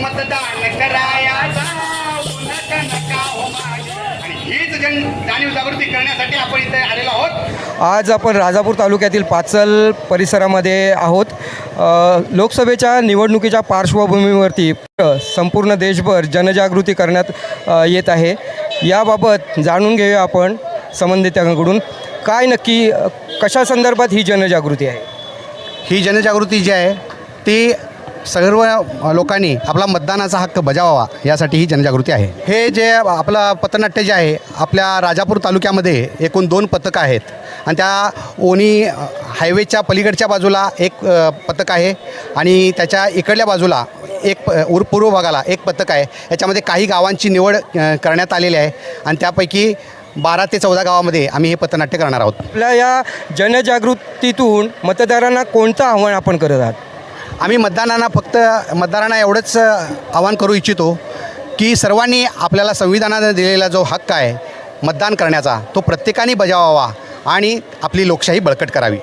मतदान कराया जाऊ नका नका हो मागे. आणि हीच जन जाणीव जागृती करण्यासाठी आपण इथे आलेलो आहोत. आज आपण राजापूर तालुक्यातील पाचल परिसरामध्ये आहोत. अ, लोकसभेच्या निवडणुकीच्या पार्श्वभूमीवरती संपूर्ण देशभर जनजागृती करण्यात अ, येत आहे. याबाबत जाणून घेऊया आपण संबंधितांकडून. काय नक्की अ, कशा संदर्भात ही जनजागृती आहे? ही जनजागृती जी आहे ती सर्व लोकांनी आपला मतदानाचा हक्क बजावावा यासाठी ही जनजागृती आहे. हे जे आपलं पथनाट्य जे आहे आपल्या राजापूर तालुक्यामध्ये एकूण दोन पथकं आहेत. आणि त्या ओणी अ, हायवेच्या पलीकडच्या बाजूला एक पथक आहे. आणि त्याच्या इकडल्या बाजूला एक उर पूर्व भागाला एक पथक आहे. याच्यामध्ये काही गावांची निवड करण्यात आलेली आहे. आणि त्यापैकी बारा ते चौदा गावामध्ये आम्ही हे पथनाट्य करणार आहोत. आपल्या या जनजागृतीतून मतदारांना कोणतं आव्हान आपण करत आहात? आम्ही मतदानांना फक्त मतदारांना एवढंच आवाहन करू इच्छितो की सर्वांनी आपल्याला संविधानाने दिलेला जो हक्क आहे मतदान करण्याचा तो प्रत्येकाने बजावावा आणि आपली लोकशाही बळकट करावी.